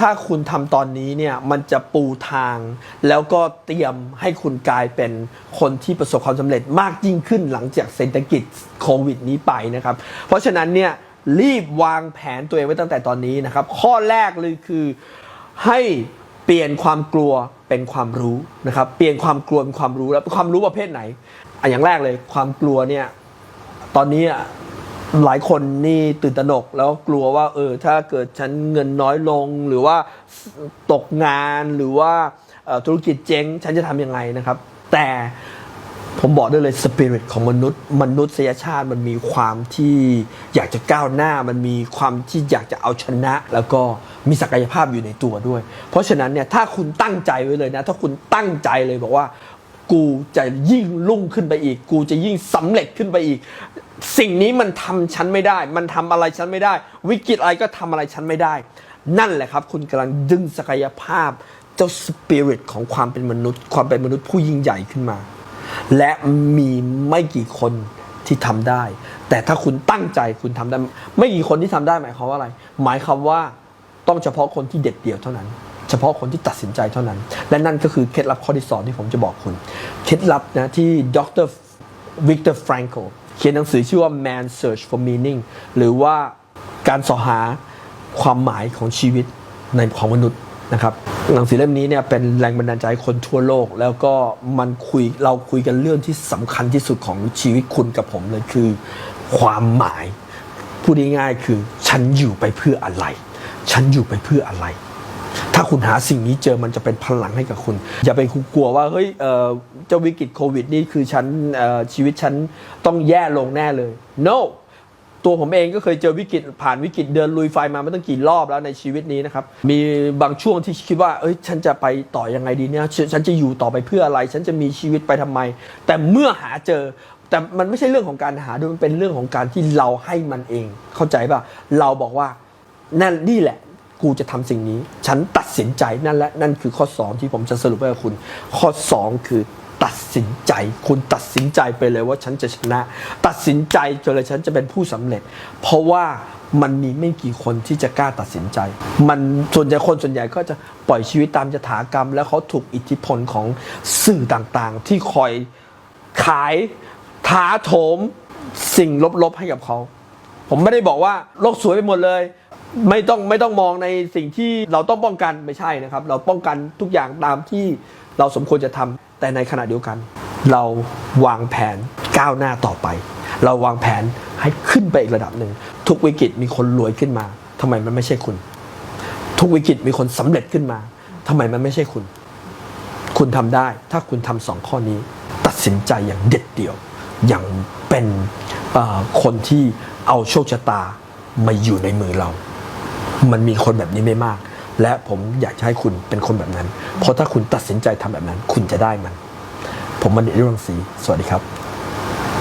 ถ้าคุณทำตอนนี้เนี่ยมันจะปูทาง แล้วก็เตรียมให้คุณกลายเป็นคนที่ประสบความสำเร็จมากยิ่งขึ้นหลังจากเศรษฐกิจโควิดนี้ไปนะครับ เพราะฉะนั้นเนี่ยรีบวางแผนตัวเองไว้ตั้งแต่ตอนนี้นะครับ ข้อแรกเลยคือให้เปลี่ยนความกลัวเป็นความรู้นะครับ เปลี่ยนความกลัวเป็นความรู้แล้วความรู้ประเภทไหนอะอย่างแรกเลยความกลัวเนี่ยตอนนี้ หลายคนนี่ตื่นตระหนกแล้วกลัวว่าเออถ้าเกิดฉันเงินน้อยลงหรือว่าตกงานหรือว่าธุรกิจเจ๊ง ฉันจะทำยังไงนะครับ แต่ผมบอกได้เลยสปิริตของมนุษย์ มนุษยชาติมันมีความที่อยากจะก้าวหน้ามันมีความที่อยากจะเอาชนะ แล้วก็มีศักยภาพอยู่ในตัวด้วย เพราะฉะนั้นเนี่ยถ้าคุณตั้งใจไว้เลยนะ ถ้าคุณตั้งใจเลยบอกว่า กูจะยิ่งรุ่งขึ้นไปอีก กูจะยิ่งสำเร็จขึ้นไปอีก สิ่งนี้มันทำฉันไม่ได้ มันทำอะไรฉันไม่ได้ วิกฤตอะไรก็ทำอะไรฉันไม่ได้ นั่นแหละครับ คุณกำลังดึงศักยภาพ เจ้าสปิริตของความเป็นมนุษย์ ความเป็นมนุษย์ผู้ยิ่งใหญ่ขึ้นมา และมีไม่กี่คนที่ทำได้ แต่ถ้าคุณตั้งใจคุณทำได้ ไม่กี่คนที่ทำได้หมายความว่าอะไร หมายความว่าต้องเฉพาะคนที่เด็ดเดี่ยวเท่านั้น เฉพาะคนที่ตัดสินใจเท่านั้น และนั่นก็คือเคล็ดลับข้อที่สองที่ผมจะบอกคุณ เคล็ดลับนะที่ดรวิกเตอร์ฟรังโกเขียนหนังสือชื่อว่า Man Search for Meaning หรือว่าการสอหาความหมายของชีวิตในของมนุษย์นะครับหนังสือเล่มนี้เนี่ยเป็นแรงบันดาลใจคนทั่วโลก แล้วก็มันคุยเราคุยกันเรื่องที่สำคัญที่สุดของชีวิตคุณกับผมเลยคือความหมาย พูดง่ายๆคือฉันอยู่ไปเพื่ออะไร ฉันอยู่ไปเพื่ออะไร ถ้าคุณหาสิ่งนี้เจอมันจะเป็นพลังให้กับคุณ อย่าไปกลัวว่าเฮ้ยเจ้าวิกฤตโควิดนี่คือฉันชีวิตฉันต้องแย่ลงแน่เลย no ตัวผมเองก็เคยเจอวิกฤตผ่านวิกฤตเดินลุยไฟมาไม่ต้องกี่รอบแล้วในชีวิตนี้นะครับ มีบางช่วงที่คิดว่าเอ้ยฉันจะไปต่อยังไงดีเนี่ยฉันฉันจะอยู่ต่อไปเพื่ออะไร ฉันจะมีชีวิตไปทำไม แต่เมื่อหาเจอ แต่มันไม่ใช่เรื่องของการหาด้วยมันเป็นเรื่องของการที่เราให้มันเอง เข้าใจป่ะเราบอกว่านั่นนี่แหละ กูจะทำสิ่งนี้ ฉันตัดสินใจนั่นแหละนั่นคือข้อ 2 ที่ผมจะสรุปให้กับคุณ ข้อ 2 คือตัดสินใจ คุณตัดสินใจไปเลยว่าฉันจะชนะ ตัดสินใจจนเลยฉันจะเป็นผู้สำเร็จ เพราะว่ามันมีไม่กี่คนที่จะกล้าตัดสินใจ มันส่วนใหญ่คนส่วนใหญ่ก็จะปล่อยชีวิตตามยถากรรม แล้วเขาถูกอิทธิพลของสื่อต่างๆ ที่คอยขายท้าโถมสิ่งลบๆให้กับเขา ผมไม่ได้บอกว่าโลกสวยไปหมดเลย ไม่ต้องไม่ต้องมองในสิ่งที่เราต้องป้องกันไม่ใช่นะครับ เราป้องกันทุกอย่างตามที่เราสมควรจะทำแต่ในขณะเดียวกัน เราวางแผนก้าวหน้าต่อไป เราวางแผนให้ขึ้นไปอีกระดับหนึ่งทุกวิกฤตมีคนรวยขึ้นมาทำไมมันไม่ใช่คุณ ทุกวิกฤตมีคนสำเร็จขึ้นมาทำไมมันไม่ใช่คุณ คุณทำได้ ถ้าคุณทำสองข้อนี้ ตัดสินใจอย่างเด็ดเดี่ยวอย่างเป็นคนที่เอาโชคชะตามาอยู่ในมือเรา มันมีคนแบบนี้ไม่มาก และผมอยากให้คุณเป็นคนแบบนั้น เพราะถ้าคุณตัดสินใจทำแบบนั้น คุณจะได้มัน ผมมันเดชรุ่งศรีสวัสดีครับ